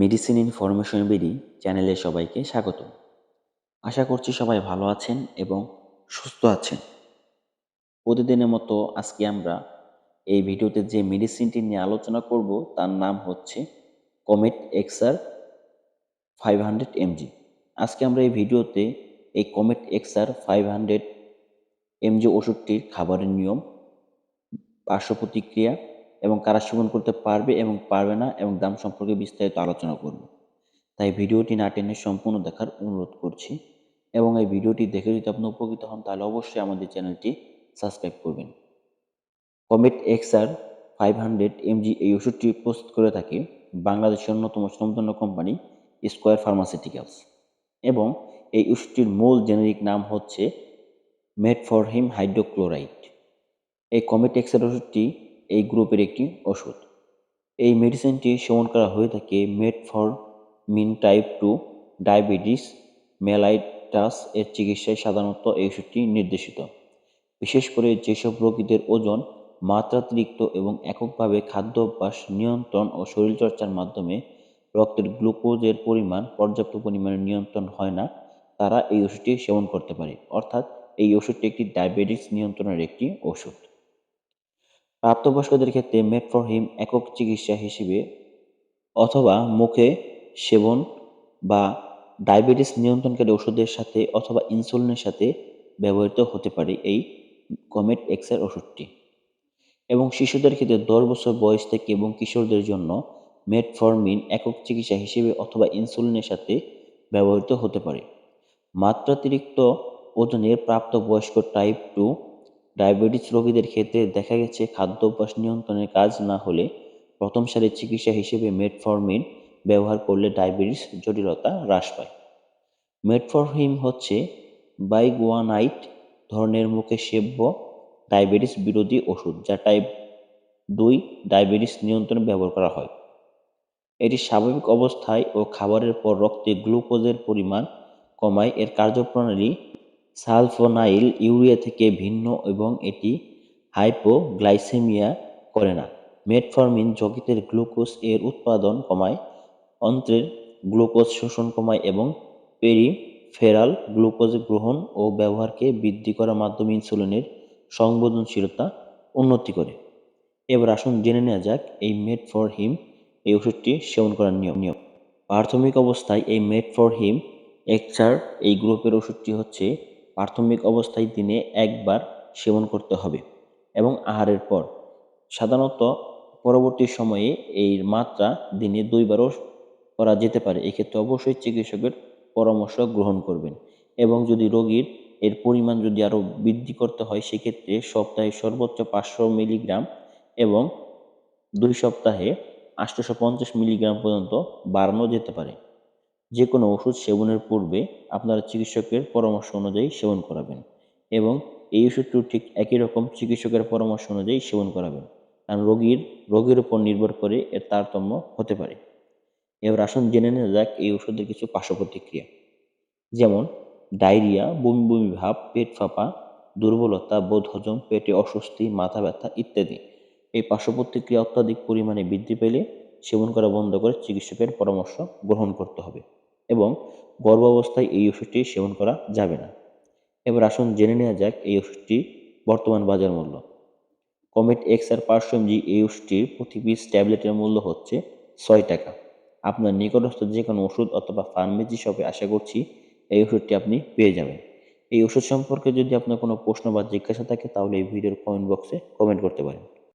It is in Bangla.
মেডিসিন ইনফরমেশন বিডি চ্যানেলে সবাইকে স্বাগত। আশা করছি সবাই ভালো আছেন এবং সুস্থ আছেন। প্রতিদিনের মতো আজকে আমরা এই ভিডিওতে যে মেডিসিনটি নিয়ে আলোচনা করব, তার নাম হচ্ছে Comet XR five hundred mg আজকে আমরা এই ভিডিওতে এই Comet XR five hundred mg ওষুধটির খাবারের নিয়ম, পার্শ্ব প্রতিক্রিয়া এবং কারা সেবন করতে পারবে এবং পারবে না এবং দাম সম্পর্কে বিস্তারিত আলোচনা করব। তাই ভিডিওটি না টেনে সম্পূর্ণ দেখার অনুরোধ করছি এবং এই ভিডিওটি দেখে যদি আপনি উপকৃত হন, তাহলে অবশ্যই আমাদের চ্যানেলটি সাবস্ক্রাইব করবেন। Comet XR five hundred mg এই ওষুধটি প্রস্তুত করে থাকে বাংলাদেশের অন্যতম সম্পন্ন কোম্পানি স্কোয়ার ফার্মাসিউটিক্যালস এবং এই ওষুধটির মূল জেনেরিক নাম হচ্ছে মেটফরহিম হাইড্রোক্লোরাইড। এই কমেট এক্সআর ওষুধটি এই গ্রুপের একটি ওষুধ। এই মেডিসিনটি সেবন করা হয়ে থাকে made for mean type two diabetes mellitus এর চিকিৎসায় সাধারণত এই ওষুধটি নির্দেশিত। বিশেষ করে যেসব রোগীদের ওজন মাত্রাতিরিক্ত এবং এককভাবে খাদ্য অভ্যাস নিয়ন্ত্রণ ও শরীরচর্চার মাধ্যমে রক্তের গ্লুকোজের পরিমাণ পর্যাপ্ত পরিমাণে নিয়ন্ত্রণ হয় না, তারা এই ওষুধটি সেবন করতে পারে। অর্থাৎ এই ওষুধটি একটি ডায়াবেটিস নিয়ন্ত্রণের একটি ওষুধ। প্রাপ্তবয়স্কদের ক্ষেত্রে মেটফরহিম একক চিকিৎসা হিসেবে অথবা মুখে সেবন বা ডায়াবেটিস নিয়ন্ত্রণকারী ওষুধের সাথে অথবা ইনসুলিনের সাথে ব্যবহৃত হতে পারে এই কমেট এক্সের ওষুধটি। এবং শিশুদের ক্ষেত্রে দশ বছর বয়স থেকে এবং কিশোরদের জন্য মেটফরমিন একক চিকিৎসা হিসেবে অথবা ইনসুলিনের সাথে ব্যবহৃত হতে পারে। মাত্রাতিরিক্ত ওজনের প্রাপ্তবয়স্ক টাইপ টু ডায়াবেটিস রোগীদের ক্ষেত্রে দেখা গেছে খাদ্যাভ্যাস নিয়ন্ত্রণের কাজ না হলে প্রথম সারির চিকিৎসা হিসেবে মেটফরমিন ব্যবহার করলে ডায়াবেটিস জটিলতা হ্রাস পায়। মেটফরহিম হচ্ছে বাইগুয়ানাইট ধরনের মুখে সেব্য ডায়াবেটিস বিরোধী ওষুধ যা টাইপ দুই ডায়াবেটিস নিয়ন্ত্রণে ব্যবহার করা হয়। এটি স্বাভাবিক অবস্থায় ও খাবারের পর রক্তে গ্লুকোজের পরিমাণ কমায়। এর কার্যপ্রণালী সালফোনাইল ইউরিয়া থেকে ভিন্ন এবং এটি হাইপোগ্লাইসেমিয়া করে না। মেটফরমিন যকৃতের গ্লুকোজ এর উৎপাদন কমায়, অন্ত্রের গ্লুকোজ শোষণ কমায় এবং পেরিফেরাল গ্লুকোজ গ্রহণ ও ব্যবহারকে বৃদ্ধি করার মাধ্যমে ইনসুলিনের সংবেদনশীলতা উন্নতি করে। এবার আসুন জেনে নেওয়া যাক এই মেড ফর হিম এই ওষুধটি সেবন করার নিয়ম। নিয়ম প্রাথমিক অবস্থায় এই মেড ফর হিম এক্সার, এই গ্রুপের ওষুধটি হচ্ছে প্রাথমিক অবস্থায় দিনে একবার সেবন করতে হবে এবং আহারের পর। সাধারণত পরবর্তী সময়ে এই মাত্রা দিনে দুইবারও করা যেতে পারে। এক্ষেত্রে অবশ্যই চিকিৎসকের পরামর্শ গ্রহণ করবেন এবং যদি রোগীর এর পরিমাণ যদি আরও বৃদ্ধি করতে হয়, সেক্ষেত্রে সপ্তাহে সর্বোচ্চ পাঁচশো মিলিগ্রাম এবং দুই সপ্তাহে আটশোশো মিলিগ্রাম পর্যন্ত বাড়ানো যেতে পারে। যে কোনো ওষুধ সেবনের পূর্বে আপনারা চিকিৎসকের পরামর্শ অনুযায়ী সেবন করাবেন এবং এই ওষুধটিও ঠিক একই রকম চিকিৎসকের পরামর্শ অনুযায়ী সেবন করাবেন। কারণ রোগীর, রোগের উপর নির্ভর করে এর তারতম্য হতে পারে। এবার আসুন জেনে নেওয়া যাক এই ওষুধের কিছু পার্শ্ব প্রতিক্রিয়া যেমন, ডায়রিয়া, বমি বমি ভাব, পেট ফাঁপা, দুর্বলতা বোধ হজম পেটে অস্বস্তি, মাথা ব্যথা ইত্যাদি। এই পার্শ্ব প্রতিক্রিয়া অত্যাধিক পরিমাণে বৃদ্ধি পেলে সেবন করা বন্ধ করে চিকিৎসকের পরামর্শ গ্রহণ করতে হবে এবং গর্ভাবস্থায় এই ওষুধটি সেবন করা যাবে না। এবার আসুন জেনে নেওয়া যাক এই ওষুধটি বর্তমান বাজার মূল্য। কমেট এক্স আর পাঁচশো এমজি এই ওষুধটির প্রতি পিস ট্যাবলেটের মূল্য হচ্ছে ছয় টাকা। আপনার নিকটস্থ যে কোনো ওষুধ অথবা ফার্মেসি শপে আশা করছি এই ওষুধটি আপনি পেয়ে যাবেন। এই ওষুধ সম্পর্কে যদি আপনার কোনো প্রশ্ন বা জিজ্ঞাসা থাকে তাহলে এই ভিডিওর কমেন্ট বক্সে কমেন্ট করতে পারেন।